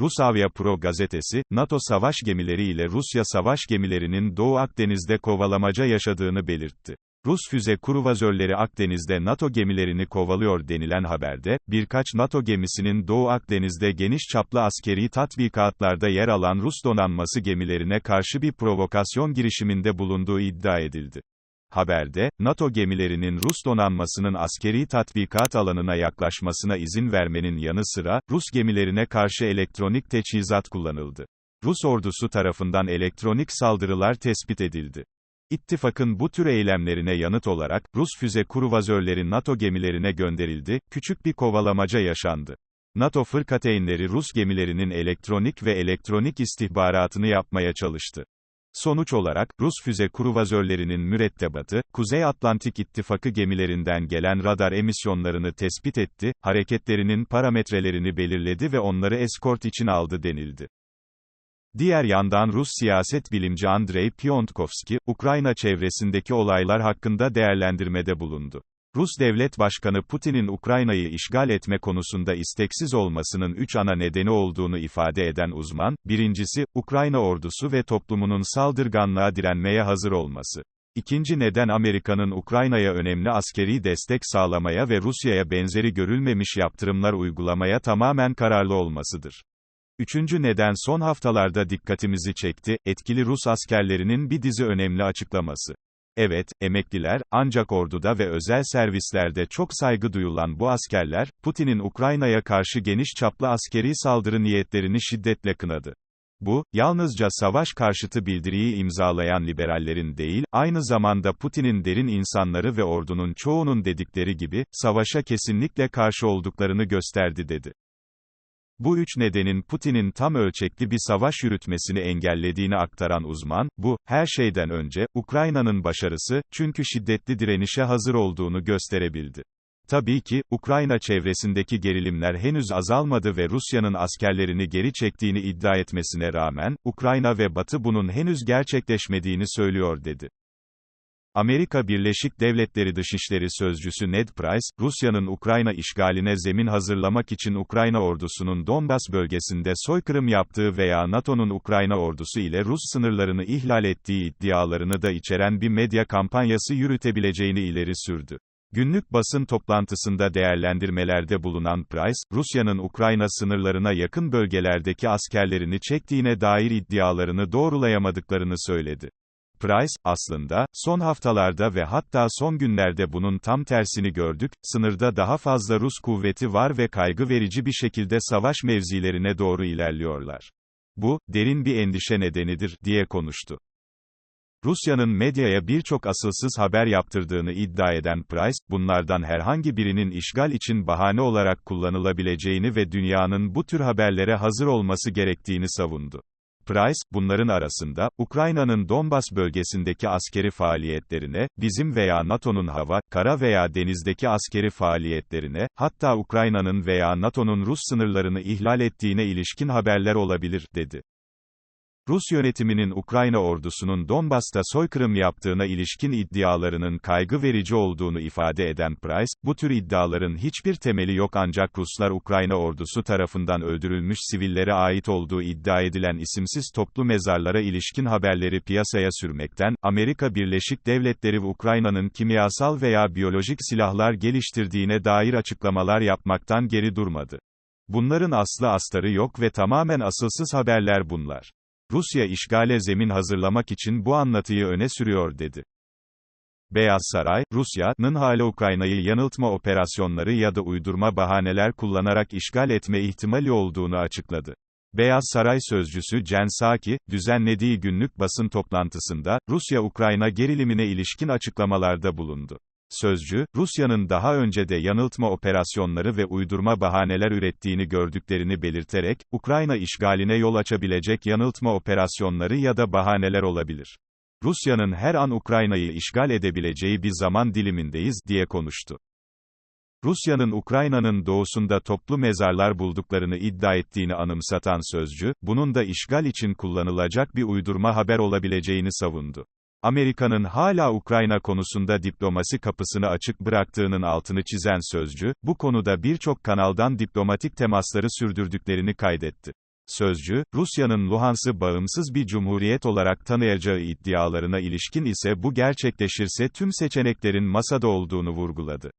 Rusavia Pro gazetesi, NATO savaş gemileri ile Rusya savaş gemilerinin Doğu Akdeniz'de kovalamaca yaşadığını belirtti. Rus füze kruvazörleri Akdeniz'de NATO gemilerini kovalıyor denilen haberde, birkaç NATO gemisinin Doğu Akdeniz'de geniş çaplı askeri tatbikatlarda yer alan Rus donanması gemilerine karşı bir provokasyon girişiminde bulunduğu iddia edildi. Haberde, NATO gemilerinin Rus donanmasının askeri tatbikat alanına yaklaşmasına izin vermenin yanı sıra, Rus gemilerine karşı elektronik teçhizat kullanıldı. Rus ordusu tarafından elektronik saldırılar tespit edildi. İttifakın bu tür eylemlerine yanıt olarak, Rus füze kruvazörleri NATO gemilerine gönderildi, küçük bir kovalamaca yaşandı. NATO fırkateynleri Rus gemilerinin elektronik ve elektronik istihbaratını yapmaya çalıştı. Sonuç olarak, Rus füze kruvazörlerinin mürettebatı, Kuzey Atlantik İttifakı gemilerinden gelen radar emisyonlarını tespit etti, hareketlerinin parametrelerini belirledi ve onları eskort için aldı denildi. Diğer yandan Rus siyaset bilimci Andrei Piontkovski, Ukrayna çevresindeki olaylar hakkında değerlendirmede bulundu. Rus Devlet Başkanı Putin'in Ukrayna'yı işgal etme konusunda isteksiz olmasının üç ana nedeni olduğunu ifade eden uzman, birincisi, Ukrayna ordusu ve toplumunun saldırganlığa direnmeye hazır olması. İkinci neden Amerika'nın Ukrayna'ya önemli askeri destek sağlamaya ve Rusya'ya benzeri görülmemiş yaptırımlar uygulamaya tamamen kararlı olmasıdır. Üçüncü neden son haftalarda dikkatimizi çekti, etkili Rus askerlerinin bir dizi önemli açıklaması. Evet, emekliler, ancak orduda ve özel servislerde çok saygı duyulan bu askerler, Putin'in Ukrayna'ya karşı geniş çaplı askeri saldırı niyetlerini şiddetle kınadı. Bu, yalnızca savaş karşıtı bildiriyi imzalayan liberallerin değil, aynı zamanda Putin'in derin insanları ve ordunun çoğunun dedikleri gibi, savaşa kesinlikle karşı olduklarını gösterdi dedi. Bu üç nedenin Putin'in tam ölçekli bir savaş yürütmesini engellediğini aktaran uzman, bu, her şeyden önce, Ukrayna'nın başarısı, çünkü şiddetli direnişe hazır olduğunu gösterebildi. Tabii ki, Ukrayna çevresindeki gerilimler henüz azalmadı ve Rusya'nın askerlerini geri çektiğini iddia etmesine rağmen, Ukrayna ve Batı bunun henüz gerçekleşmediğini söylüyor dedi. Amerika Birleşik Devletleri Dışişleri Sözcüsü Ned Price, Rusya'nın Ukrayna işgaline zemin hazırlamak için Ukrayna ordusunun Donbas bölgesinde soykırım yaptığı veya NATO'nun Ukrayna ordusu ile Rus sınırlarını ihlal ettiği iddialarını da içeren bir medya kampanyası yürütebileceğini ileri sürdü. Günlük basın toplantısında değerlendirmelerde bulunan Price, Rusya'nın Ukrayna sınırlarına yakın bölgelerdeki askerlerini çektiğine dair iddialarını doğrulayamadıklarını söyledi. Price, aslında, son haftalarda ve hatta son günlerde bunun tam tersini gördük, sınırda daha fazla Rus kuvveti var ve kaygı verici bir şekilde savaş mevzilerine doğru ilerliyorlar. Bu, derin bir endişe nedenidir, diye konuştu. Rusya'nın medyaya birçok asılsız haber yaptırdığını iddia eden Price, bunlardan herhangi birinin işgal için bahane olarak kullanılabileceğini ve dünyanın bu tür haberlere hazır olması gerektiğini savundu. Price, bunların arasında, Ukrayna'nın Donbas bölgesindeki askeri faaliyetlerine, bizim veya NATO'nun hava, kara veya denizdeki askeri faaliyetlerine, hatta Ukrayna'nın veya NATO'nun Rus sınırlarını ihlal ettiğine ilişkin haberler olabilir, dedi. Rus yönetiminin Ukrayna ordusunun Donbas'ta soykırım yaptığına ilişkin iddialarının kaygı verici olduğunu ifade eden Price, bu tür iddiaların hiçbir temeli yok ancak Ruslar Ukrayna ordusu tarafından öldürülmüş sivillere ait olduğu iddia edilen isimsiz toplu mezarlara ilişkin haberleri piyasaya sürmekten, Amerika Birleşik Devletleri Ukrayna'nın kimyasal veya biyolojik silahlar geliştirdiğine dair açıklamalar yapmaktan geri durmadı. Bunların aslı astarı yok ve tamamen asılsız haberler bunlar. Rusya işgale zemin hazırlamak için bu anlatıyı öne sürüyor dedi. Beyaz Saray, Rusya'nın hala Ukrayna'yı yanıltma operasyonları ya da uydurma bahaneler kullanarak işgal etme ihtimali olduğunu açıkladı. Beyaz Saray sözcüsü Jen Psaki, düzenlediği günlük basın toplantısında, Rusya-Ukrayna gerilimine ilişkin açıklamalarda bulundu. Sözcü, Rusya'nın daha önce de yanıltma operasyonları ve uydurma bahaneler ürettiğini gördüklerini belirterek, Ukrayna işgaline yol açabilecek yanıltma operasyonları ya da bahaneler olabilir. Rusya'nın her an Ukrayna'yı işgal edebileceği bir zaman dilimindeyiz, diye konuştu. Rusya'nın Ukrayna'nın doğusunda toplu mezarlar bulduklarını iddia ettiğini anımsatan sözcü, bunun da işgal için kullanılacak bir uydurma haber olabileceğini savundu. Amerika'nın hala Ukrayna konusunda diplomasi kapısını açık bıraktığının altını çizen sözcü, bu konuda birçok kanaldan diplomatik temasları sürdürdüklerini kaydetti. Sözcü, Rusya'nın Luhansk'ı bağımsız bir cumhuriyet olarak tanıyacağı iddialarına ilişkin ise bu gerçekleşirse tüm seçeneklerin masada olduğunu vurguladı.